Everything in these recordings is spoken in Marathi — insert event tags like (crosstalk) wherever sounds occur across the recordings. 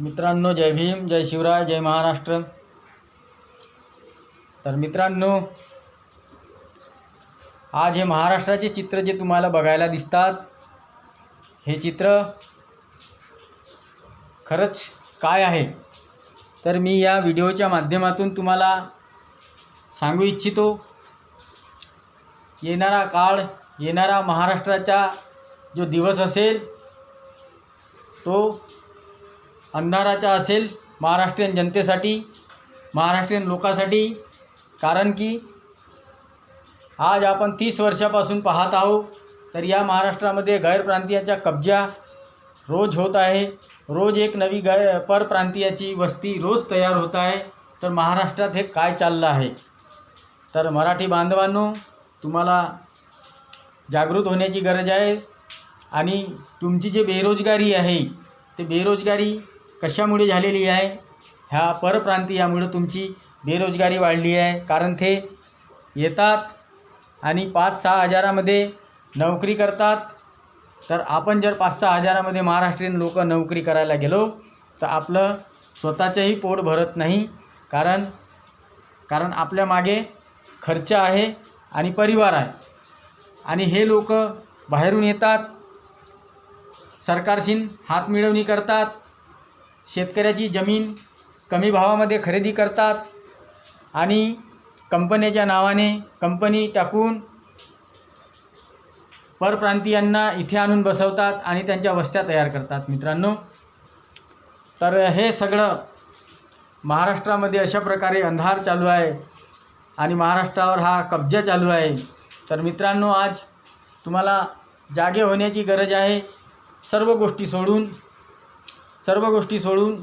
मित्रांनो जय भीम जय शिवराय जय महाराष्ट्र. तर मित्रांनो आज हे महाराष्ट्राचे चित्र जे तुम्हाला बघायला दिसतात हे चित्र खरंच काय आहे? तर मी या व्हिडिओच्या माध्यमातून तुम्हाला सांगू इच्छितो येणारा काळ येणारा महाराष्ट्राचा जो दिवस असेल तो अंधाराचा असेल महाराष्ट्रीयन जनतेसाठी महाराष्ट्रीयन लोकांसाठी कारण की आज आपण तीस वर्षापासून पाहत आहोत तर या महाराष्ट्रामध्ये गैरप्रांतीयाचा कब्जा रोज होत आहे. रोज एक नवी गै परप्रांतीयाची वस्ती रोज तयार होत आहे. तर महाराष्ट्रात हे काय चाललं आहे? तर मराठी बांधवांनो तुम्हाला जागृत होण्याची गरज आहे आणि तुमची जी बेरोजगारी आहे ते बेरोजगारी कशामुळे झालेली आहे? ह्या परप्रांतीयामुळं तुमची बेरोजगारी वाढली आहे. कारण ते येतात आणि पाच सहा हजारामध्ये नोकरी करतात. तर आपण जर पाच सहा हजारामध्ये महाराष्ट्रीयन लोक नोकरी करायला गेलो तर आपलं स्वतःचंही पोट भरत नाही. कारण कारण आपल्या मागे खर्च आहे आणि परिवार आहे. आणि हे लोक बाहेरून येतात सरकारशीन हात मिळवणी करतात शेतकऱ्याची जमीन कमी भावामध्ये खरेदी करतात आणि कंपन्याच्या नावाने कंपनी टाकून परप्रांतीयांना इथे आणून बसवतात आणि त्यांच्या वस्त्या तयार करतात मित्रांनो. तर हे सगळं महाराष्ट्रामध्ये अशा प्रकारे अंधार चालू आहे आणि महाराष्ट्रावर हा कब्जा चालू आहे. तर मित्रांनो आज तुम्हाला जागे होण्याची गरज आहे. सर्व गोष्टी सोडून सर्व गोष्टी सोडून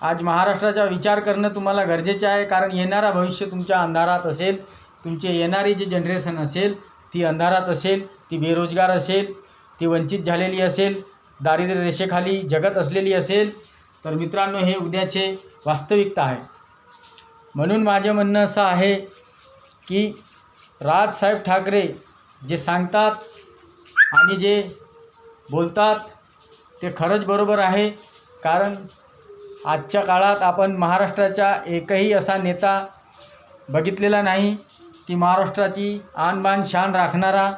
आज महाराष्ट्राचा विचार करणं तुम्हाला गरजेचं आहे कारण येणारा भविष्य तुमच्या अंधारात असेल तुमचे येणारी जी जनरेशन असेल ती अंधारात असेल ती बेरोजगार असेल ती वंचित झालेली असेल दारिद्र्य रेषेखाली जगत असलेली असेल तर मित्रांनो हे उद्याचे वास्तविकता आहे. म्हणून माझं म्हणणं असं आहे की राजसाहेब ठाकरे जे सांगतात आणि जे बोलतात ते खरंच बरोबर आहे. कारण आजच्या काळात आपण महाराष्ट्राचा एकही असा नेता बघितलेला नाही की महाराष्ट्राची आणबाण शान राखणारा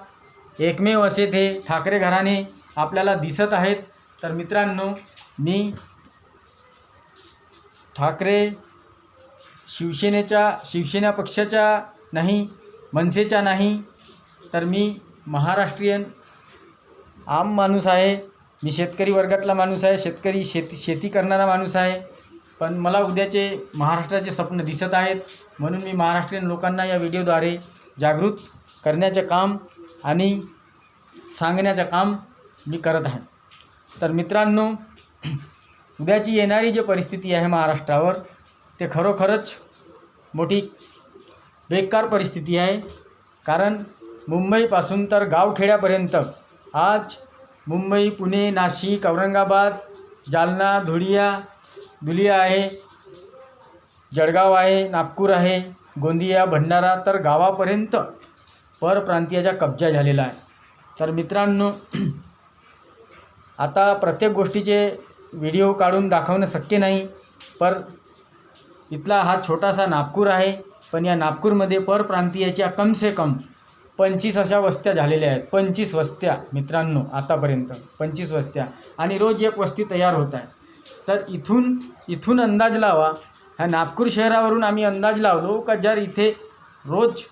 एकमेव असे ते ठाकरे घराणे आपल्याला दिसत आहेत. तर मित्रांनो मी ठाकरे शिवसेनेच्या शिवसेना पक्षाच्या नाही मनसेचा नाही तर मी महाराष्ट्रीयन आम माणूस आहे. मी शेतकरी वर्गातला माणूस आहे शेतकरी शेती शेती करणारा माणूस आहे. पण मला उद्याचे महाराष्ट्राचे स्वप्न दिसत आहेत. म्हणून मी महाराष्ट्रीयन लोकांना या व्हिडिओद्वारे जागृत करण्याचं काम आणि सांगण्याचं काम मी करत आहे. तर मित्रांनो उद्याची येणारी जी परिस्थिती आहे महाराष्ट्रावर ते खरोखरच मोठी बेकार परिस्थिती आहे. कारण मुंबईपासून तर गावखेड्यापर्यंत आज मुंबई पुणे नाशिक औरंगाबाद जालना धुळिया धुलिया आहे जळगाव आहे नागपूर आहे गोंदिया भंडारा तर गावापर्यंत परप्रांतीयाचा कब्जा झालेला आहे. तर मित्रांनो (clears throat) आता प्रत्येक गोष्टीचे व्हिडिओ काढून दाखवणं शक्य नाही पर इथला हा छोटासा नागपूर आहे पण या नागपूरमध्ये परप्रांतीयाच्या कम से कम पंचवीस अशा वस्त्या झालेल्या आहेत. पंचवीस वस्त्या मित्रांनो आतापर्यंत पंचवीस वस्त्या. आणि रोज एक वस्ती तयार होत आहे. तर इथून इथून अंदाज लावा. ह्या नागपूर शहरावरून आम्ही अंदाज लावलो का जर इथे रोज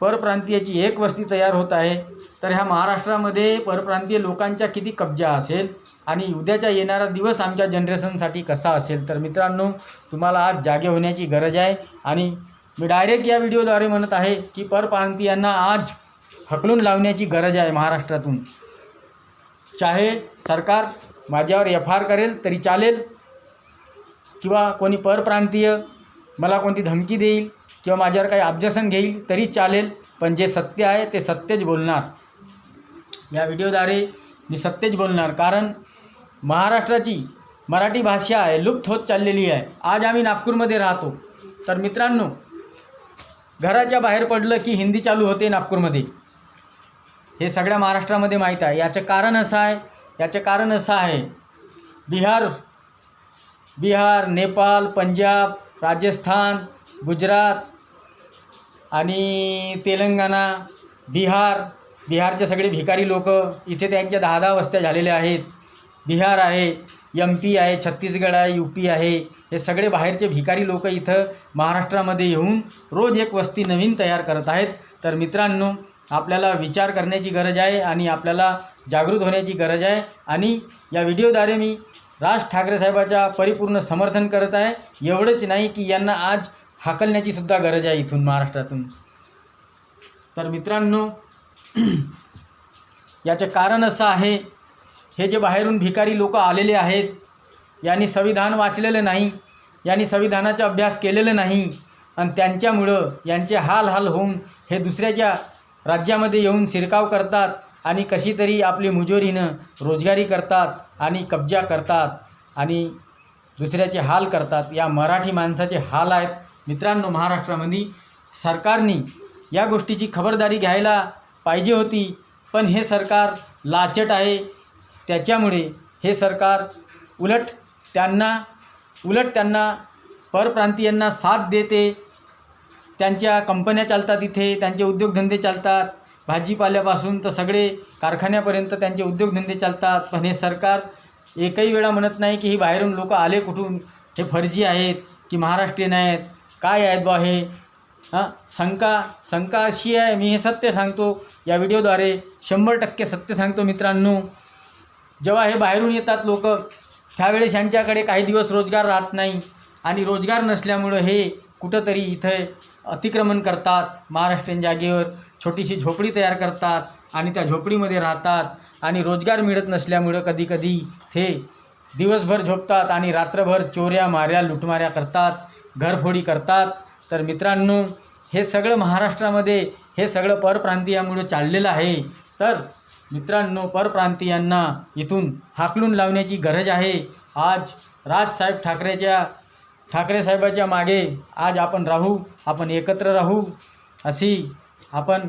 परप्रांतीयाची एक वस्ती तयार होत आहे तर ह्या महाराष्ट्रामध्ये परप्रांतीय लोकांचा किती कब्जा असेल आणि उद्याचा येणारा दिवस आमच्या जनरेशनसाठी कसा असेल? तर मित्रांनो तुम्हाला आज जागे होण्याची गरज आहे आणि मी डायरेक्ट या व्हिडिओद्वारे म्हणत आहे की परप्रांतीयांना आज हकलून लावण्याची गरज आहे महाराष्ट्रातून. चाहे सरकार माझ्यावर एफ आर करेल तरी चालेल किंवा कोणी परप्रांतीय मला कोणती धमकी देईल किंवा माझ्यावर काही ऑब्जेक्शन घेईल तरी चालेल पण जे सत्य आहे ते सत्यच बोलणार. या व्हिडिओद्वारे मी सत्यच बोलणार कारण महाराष्ट्राची मराठी भाषा आहे लुप्त होत चाललेली आहे. आज आम्ही नागपूरमध्ये राहतो. तर मित्रांनो घराच्या बाहेर पडलं की हिंदी चालू होते नागपूरमध्ये. हे सगळ्या महाराष्ट्रामध्ये माहीत आहे. याचं कारण असं आहे याचं कारण असं आहे. बिहार बिहार नेपाळ पंजाब राजस्थान गुजरात आणि तेलंगणा बिहार. बिहारचे सगळे भिकारी लोक इथे त्यांच्या दहा दहा वस्त्या झालेल्या आहेत. बिहार आहे एम पी आहे छत्तीसगड आहे यू पी आहे. हे सगळे बाहेरचे भिकारी लोक इथं महाराष्ट्रामध्ये येऊन रोज एक वस्ती नवीन तयार करत आहेत. तर मित्रांनो आपल्याला विचार करण्याची गरज आहे आणि आपल्याला जागृत होण्याची गरज आहे. आणि या व्हिडिओद्वारे मी राज ठाकरे साहेबाच्या परिपूर्ण समर्थन करत आहे. एवढंच नाही की यांना आज हाकलण्याची सुद्धा गरज आहे इथून महाराष्ट्रातून. तर मित्रांनो (clears throat) याचं कारण असं आहे हे जे बाहेरून भिकारी लोक आलेले आहेत यांनी संविधान वाचलेलं नाही यांनी संविधानाचा अभ्यास केलेला नाही आणि त्यांच्यामुळं यांचे हाल हाल होऊन हे दुसऱ्याच्या राज्यामध्ये येऊन शिरकाव करतात आणि कशी तरी आपली मुजोरीनं रोजगारी करतात आणि कब्जा करतात आणि दुसऱ्याचे हाल करतात. या मराठी माणसाचे हाल आहेत. मित्रांनो महाराष्ट्रामध्ये सरकारने या गोष्टीची खबरदारी घ्यायला पाहिजे होती पण हे सरकार लाचट आहे. त्याच्यामुळे हे सरकार उलट त्यांना उलट त्यांना परप्रांतीयांना साथ देते. त्यांच्या कंपन्या चालतात इथे त्यांचे उद्योगधंदे चालतात. भाजीपाल्यापासून तर सगळे कारखान्यापर्यंत त्यांचे उद्योगधंदे चालतात. पण हे सरकार एकही वेळा म्हणत नाही की ही बाहेरून लोक आले कुठून? हे फर्जी आहेत की महाराष्ट्रीयन आहेत? काय आहेत बा हे? हां? शंका शंका अशी आहे. मी हे सत्य सांगतो. या व्हिडिओद्वारे शंभर टक्के सत्य सांगतो मित्रांनो. जेव्हा हे बाहेरून येतात लोक त्यावेळेस यांच्याकडे काही दिवस रोजगार राहत नाही. आणि रोजगार नसल्यामुळं हे कुठंतरी इथे अतिक्रमण करतात. महाराष्ट्रीयन जागेवर छोटीशी झोपडी तयार करतात आणि त्या झोपडीमध्ये राहतात. आणि रोजगार मिळत नसल्यामुळं कधीकधी ते दिवसभर झोपतात आणि रात्रभर चोऱ्या माऱ्या लुटमाऱ्या करतात घरफोडी करतात. तर मित्रांनो हे सगळं महाराष्ट्रामध्ये हे सगळं परप्रांतीयामुळं चाललेलं आहे. तर मित्रांनो परप्रांतीयांना इथून हाकलून लावण्याची गरज आहे. आज राजसाहेब ठाकरेच्या ठाकरे साहेबाच्या मागे आज आपण राहू आपण एकत्र राहू अशी आपण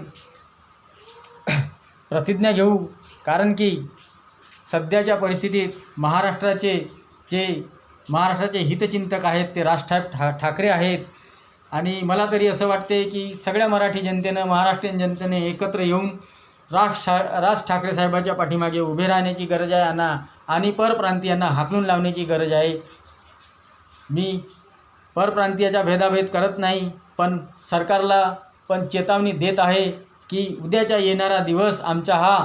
(clears throat) प्रतिज्ञा घेऊ. कारण की सध्याच्या परिस्थितीत महाराष्ट्राचे जे महाराष्ट्राचे हितचिंतक आहेत ते राजसाहेब ठा ठाकरे आहेत. आणि मला तरी असं वाटते की सगळ्या मराठी जनतेनं महाराष्ट्रीयन जनतेने एकत्र येऊन राज ठा राज ठाकरे साहेबाच्या पाठीमागे उभे राहण्याची गरज आहे यांना आणि परप्रांतीयांना हाकलून लावण्याची गरज आहे. मी परप्रांतीयाचा भेदाभेद करत नाही पण सरकारला पण चेतावणी देत आहे की उद्याचा येणारा दिवस आमचा हा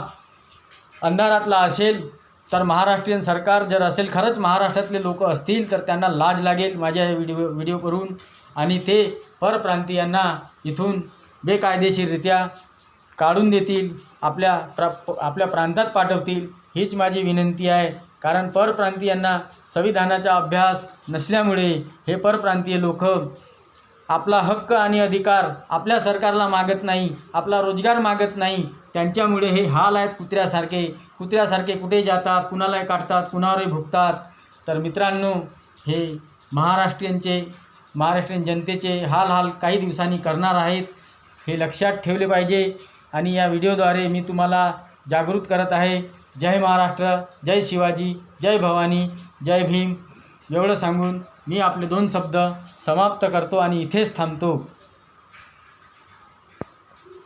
अंधारातला असेल तर महाराष्ट्रीयन सरकार जर असेल खरंच महाराष्ट्रातले लोक असतील तर त्यांना लाज लागेल माझ्या व्हिडिओ व्हिडिओ करून. आणि ते परप्रांतीयांना इथून बेकायदेशीररित्या काढून देतील आपल्या प्रा आपल्या प्रांतात पाठवतील. हीच माझी विनंती आहे. कारण परप्रांतीयांना संविधानाचा अभ्यास नसल्यामुळे हे परप्रांतीय लोक आपला हक्क आणि अधिकार आपल्या सरकारला मागत नाही आपला रोजगार मागत नाही. त्यांच्यामुळे हे हाल आहेत कुत्र्यासारखे. कुत्र्यासारखे कुठे जातात कुणालाही काढतात कुणावरही भुकतात. तर मित्रांनो हे महाराष्ट्रीयनचे महाराष्ट्रीयन जनतेचे हाल हाल काही दिवसांनी करणार आहेत हे लक्षात ठेवले पाहिजे. आणि या व्हिडिओद्वारे मी तुम्हाला जागृत करत आहे. जय महाराष्ट्र जय शिवाजी जय भवानी जय भीम. एवढं सांगून मी आपले दोन शब्द समाप्त करतो आणि इथेच थांबतो.